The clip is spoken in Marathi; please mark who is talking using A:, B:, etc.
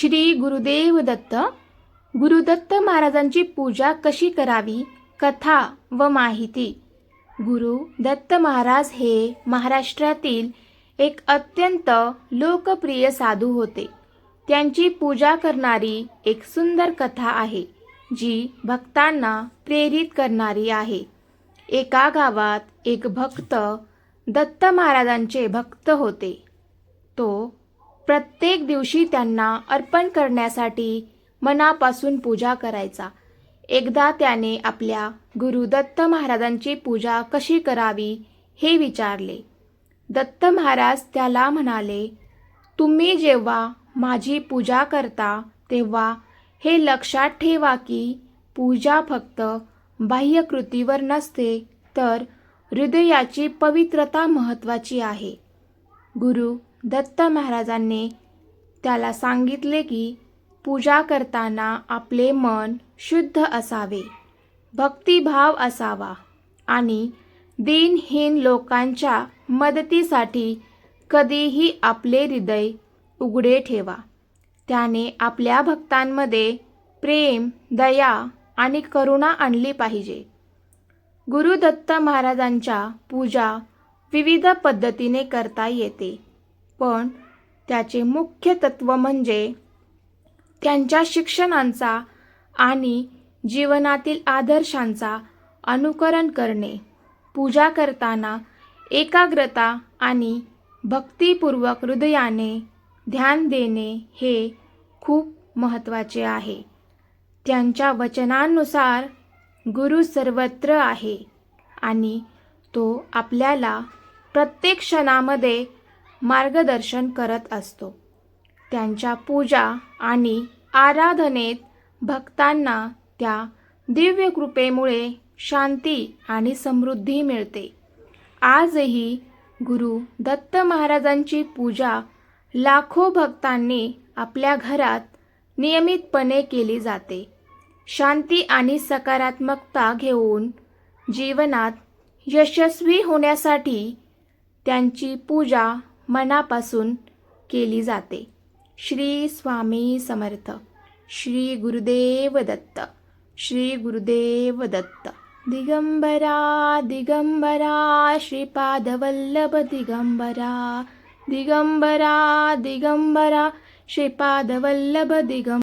A: श्री गुरुदेव दत्त. गुरुदत्त महाराजांची पूजा कशी करावी? कथा व माहिती. गुरु दत्त महाराज हे महाराष्ट्रातील एक अत्यंत लोकप्रिय साधू होते. त्यांची पूजा करणारी एक सुंदर कथा आहे जी भक्तांना प्रेरित करणारी आहे. एका गावात एक भक्त दत्त महाराजांचे भक्त होते. तो प्रत्येक दिवशी त्यांना अर्पण करण्यासाठी मनापासून पूजा करायचा. एकदा त्याने आपल्या गुरु दत्त महाराजांची पूजा कशी करावी हे विचारले. दत्त महाराज त्याला म्हणाले तुम्ही जेव्हा माझी पूजा करता तेव्हा हे लक्षात ठेवा की पूजा फक्त बाह्यकृतीवर नसते तर हृदयाची पवित्रता महत्त्वाची आहे. गुरु दत्त महाराजांनी त्याला सांगितले की पूजा करताना आपले मन शुद्ध असावे भक्तिभाव असावा आणि दिनहीन लोकांच्या मदतीसाठी कधीही आपले हृदय उघडे ठेवा. त्याने आपल्या भक्तांमध्ये प्रेम दया आणि करुणा आणली पाहिजे. गुरु दत्त महाराजांच्या पूजा विविध पद्धतीने करता येते. पण त्याचे मुख्य तत्व म्हणजे त्यांच्या शिक्षणांचा आणि जीवनातील आदर्शांचा अनुकरण करणे. पूजा करताना एकाग्रता आणि भक्तीपूर्वक हृदयाने ध्यान देणे हे खूप महत्त्वाचे आहे. त्यांच्या वचनांनुसार गुरु सर्वत्र आहे आणि तो आपल्याला प्रत्येक क्षणामध्ये मार्गदर्शन करत असतो. त्यांच्या पूजा आणि आराधनेत भक्तांना त्या दिव्य कृपेमुळे शांती आणि समृद्धी मिळते. आजही गुरु दत्त महाराजांची पूजा लाखो भक्तांनी आपल्या घरात नियमितपणे केली जाते. शांती आणि सकारात्मकता घेऊन जीवनात यशस्वी होण्यासाठी त्यांची पूजा मनापासून केली जाते. श्री स्वामी समर्थ. श्री गुरुदेव दत्त. श्री गुरुदेव दत्त. दिगंबरा दिगंबरा श्रीपादवल्लभ दिगंबरा. दिगंबरा दिगंबरा श्रीपादवल्लभ दिगं